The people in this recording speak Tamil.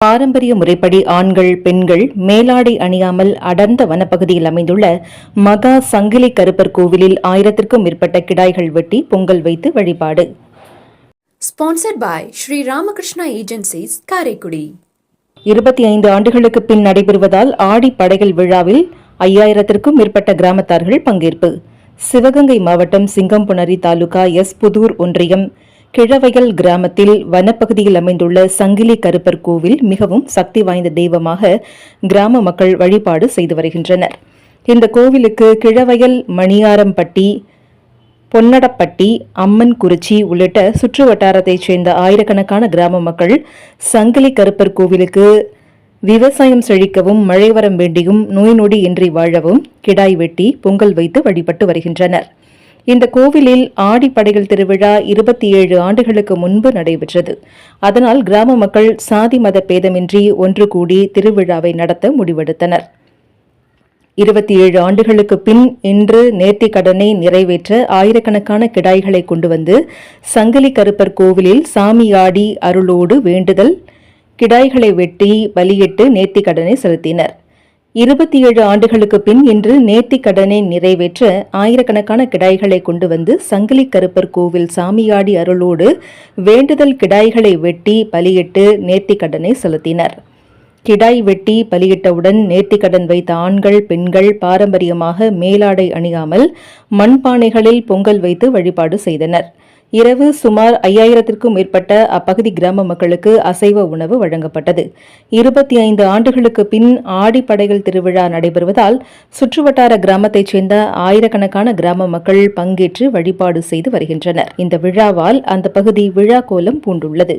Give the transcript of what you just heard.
பாரம்பரிய முறைப்படி ஆண்கள் பெண்கள் மேலாடை அணியாமல் அடர்ந்த வனப்பகுதியில் அமைந்துள்ள மகா சங்கிலி கருப்பர் கோவிலில் ஆயிரத்திற்கும் மேற்பட்ட கிடாய்கள் வெட்டி பொங்கல் வைத்து வழிபாடு Sponsored by Sri Ramakrishna Agencies, Karaikudi. இருபத்தி ஐந்து ஆண்டுகளுக்கு பின் நடைபெறுவதால் ஆடி படைகள் விழாவில் ஐயாயிரத்திற்கும் மேற்பட்ட கிராமத்தார்கள் பங்கேற்பு சிவகங்கை மாவட்டம் சிங்கம்புணரி தாலுகா எஸ் புதூர் ஒன்றியம் கிழவையல் கிராமத்தில் வனப்பகுதியில் அமைந்துள்ள சங்கிலி கருப்பர் கோவில் மிகவும் சக்தி வாய்ந்த தெய்வமாக கிராம மக்கள் வழிபாடு செய்து வருகின்றனர். இந்த கோவிலுக்கு கிழவயல் மணியாரம்பட்டி பொன்னடப்பட்டி அம்மன் குறிச்சி உள்ளிட்ட சுற்று வட்டாரத்தைச் சேர்ந்த ஆயிரக்கணக்கான கிராம மக்கள் சங்கிலி கருப்பர் கோவிலுக்கு விவசாயம் செழிக்கவும் மழை வரம் வேண்டியும் நோய் நொடி இன்றி வாழவும் கிடாய் வெட்டி பொங்கல் வைத்து வழிபட்டு வருகின்றனர். இந்த கோவிலில் ஆடிப்படைகள் திருவிழா இருபத்தி ஏழு ஆண்டுகளுக்கு முன்பு நடைபெற்றது. அதனால் கிராம மக்கள் சாதி மத பேதமின்றி ஒன்று கூடி திருவிழாவை நடத்த முடிவெடுத்தனர். இருபத்தி ஏழு ஆண்டுகளுக்கு பின் இன்று நேர்த்திக் கடனை நிறைவேற்ற ஆயிரக்கணக்கான கிடாய்களை கொண்டு வந்து சங்கிலி கருப்பர் கோவிலில் சாமியாடி அருளோடு வேண்டுதல் கிடாய்களை வெட்டி பலியிட்டு நேர்த்திக் கடனை செலுத்தினர். இருபத்தி ஏழு ஆண்டுகளுக்கு பின் இன்று நேர்த்திக் கடனை நிறைவேற்ற ஆயிரக்கணக்கான கிடாய்களை கொண்டு வந்து சங்கிலி கருப்பர் கோவில் சாமியாடி அருளோடு வேண்டுதல் கிடாய்களை வெட்டி பலியிட்டு நேர்த்திக் கடனை செலுத்தினர். கிடாய் வெட்டி பலியிட்டவுடன் நேர்த்திக்கடன் வைத்த ஆண்கள் பெண்கள் பாரம்பரியமாக மேலாடை அணியாமல் மண்பானைகளில் பொங்கல் வைத்து வழிபாடு செய்தனர். இரவு சுமார் ஐயாயிரத்திற்கும் மேற்பட்ட அப்பகுதி கிராம மக்களுக்கு அசைவ உணவு வழங்கப்பட்டது. இருபத்தி ஐந்து ஆண்டுகளுக்கு பின் ஆடிப்படைகள் திருவிழா நடைபெறுவதால் சுற்றுவட்டார கிராமத்தைச் சேர்ந்த ஆயிரக்கணக்கான கிராம மக்கள் பங்கேற்று வழிபாடு செய்து வருகின்றனர். இந்த விழாவால் அந்த பகுதி விழா கோலம் பூண்டுள்ளது.